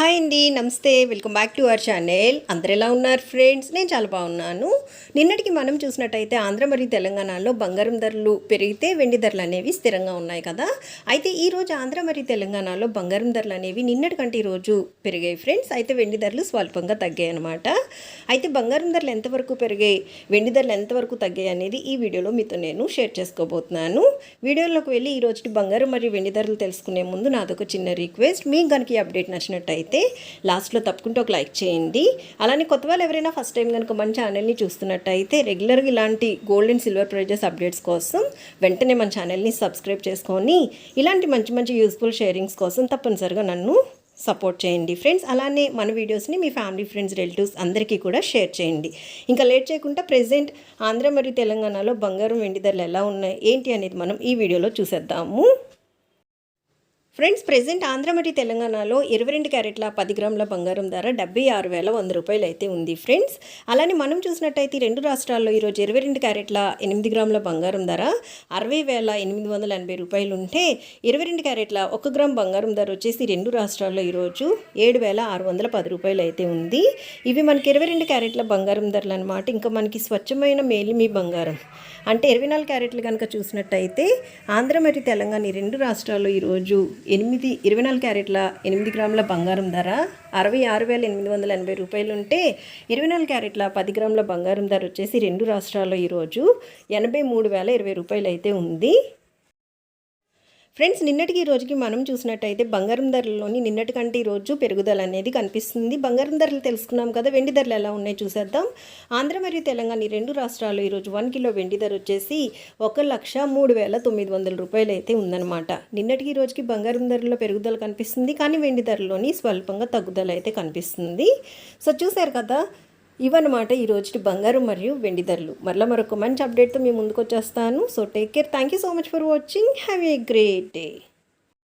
Hi అండి నమస్తే. Welcome back to our channel. అందరు ఎలా ఉన్నారు ఫ్రెండ్స్? నేను చాలా బాగున్నాను. నిన్నటికి మనం చూసినట్టయితే ఆంధ్ర మరియు తెలంగాణలో బంగారం ధరలు పెరిగితే వెండి ధరలు అనేవి స్థిరంగా ఉన్నాయి కదా. అయితే ఈరోజు ఆంధ్ర మరియు తెలంగాణలో బంగారం ధరలు అనేవి నిన్నటికంటే ఈరోజు ఈ రోజు పెరిగాయి ఫ్రెండ్స్. అయితే వెండి ధరలు స్వల్పంగా తగ్గాయి అనమాట అయితే బంగారం ధరలు ఎంతవరకు పెరిగాయి వెండి ధరలు ఎంతవరకు తగ్గాయి అనేది ఈ వీడియోలో మీతో నేను షేర్ చేసుకోబోతున్నాను. వీడియోలోకి వెళ్ళి ఈ రోజుకి బంగారం మరియు వెండి ధరలు తెలుసుకునే ముందు నాదొక చిన్న రిక్వెస్ట్. మీకు కనుక ఈ అప్డేట్ నచ్చినట్టయితే లాస్ట్లో తప్పకుండా ఒక లైక్ చేయండి. అలానే కొత్త వాళ్ళు ఎవరైనా ఫస్ట్ టైం కనుక మన ఛానల్ని చూస్తున్నట్టయితే రెగ్యులర్గా ఇలాంటి gold and silver prizes updates కోసం వెంటనే మన ఛానల్ని సబ్స్క్రైబ్ చేసుకొని ఇలాంటి మంచి మంచి యూస్ఫుల్ షేరింగ్స్ కోసం తప్పనిసరిగా నన్ను సపోర్ట్ చేయండి. ఫ్రెండ్స్ అలానే మన వీడియోస్ని మీ ఫ్యామిలీ ఫ్రెండ్స్ రిలేటివ్స్ అందరికీ కూడా షేర్ చేయండి. ఇంకా లేట్ చేయకుండా ప్రెసెంట్ ఆంధ్ర మరియు తెలంగాణలో బంగారం వెండి ధరలు ఎలా ఉన్నాయి ఏంటి అనేది మనం ఈ వీడియోలో చూసేద్దాము. ఫ్రెండ్స్ ప్రజెంట్ ఆంధ్రమటి తెలంగాణలో ఇరవై రెండు క్యారెట్ల పది గ్రాముల బంగారం ధర డెబ్బై ఆరు వేల వంద రూపాయలు అయితే ఉంది ఫ్రెండ్స్. అలానే మనం చూసినట్టయితే రెండు రాష్ట్రాల్లో ఈరోజు ఇరవై రెండు క్యారెట్ల ఎనిమిది గ్రాముల బంగారం ధర అరవై వేల ఎనిమిది వందల ఎనభై రూపాయలు ఉంటే ఇరవై రెండు క్యారెట్ల ఒక గ్రామ్ బంగారం ధర వచ్చేసి రెండు రాష్ట్రాల్లో ఈరోజు ఏడు వేల ఆరు వందల పది రూపాయలు అయితే ఉంది. ఇవి మనకి ఇరవై రెండు క్యారెట్ల బంగారం ధరలు అనమాట ఇంకా మనకి స్వచ్ఛమైన మేలిమి బంగారం. అంటే ఇరవై నాలుగు క్యారెట్లు కనుక చూసినట్టయితే ఆంధ్ర మరియు తెలంగాణ ఈ రెండు రాష్ట్రాల్లో ఈరోజు ఎనిమిది ఇరవై నాలుగు క్యారెట్ల ఎనిమిది గ్రాముల బంగారం ధర అరవై ఆరు వేల ఎనిమిది వందల ఎనభై రూపాయలు ఉంటే ఇరవై నాలుగు క్యారెట్ల పది గ్రాముల బంగారం ధర వచ్చేసి రెండు రాష్ట్రాల్లో ఈరోజు ఎనభై మూడు వేల ఇరవై రూపాయలు అయితే ఉంది. ఫ్రెండ్స్ నిన్నటికి ఈ రోజుకి మనం చూసినట్టయితే బంగారం ధరల్లోని నిన్నటి కంటే ఈ రోజు పెరుగుదల అనేది కనిపిస్తుంది. బంగారం ధరలు తెలుసుకున్నాం కదా వెండి ధరలు ఎలా ఉన్నాయి చూసేద్దాం. ఆంధ్ర మరియు తెలంగాణ ఈ రెండు రాష్ట్రాలు ఈరోజు వన్ కిలో వెండి ధర వచ్చేసి ఒక లక్ష మూడు వేల తొమ్మిది వందల రూపాయలు అయితే ఉందన్నమాట. నిన్నటికి రోజుకి బంగారం ధరల్లో పెరుగుదల కనిపిస్తుంది కానీ వెండి ధరలోని స్వల్పంగా తగ్గుదల అయితే కనిపిస్తుంది. సో చూశారు కదా ఇవన్నమాట ఈ రోజుటి బంగారు మరియు వెండి ధరలు. మరలా మరొక మంచి అప్డేట్తో మీ ముందుకు వచ్చేస్తాను so take care thank you so much for watching have a great day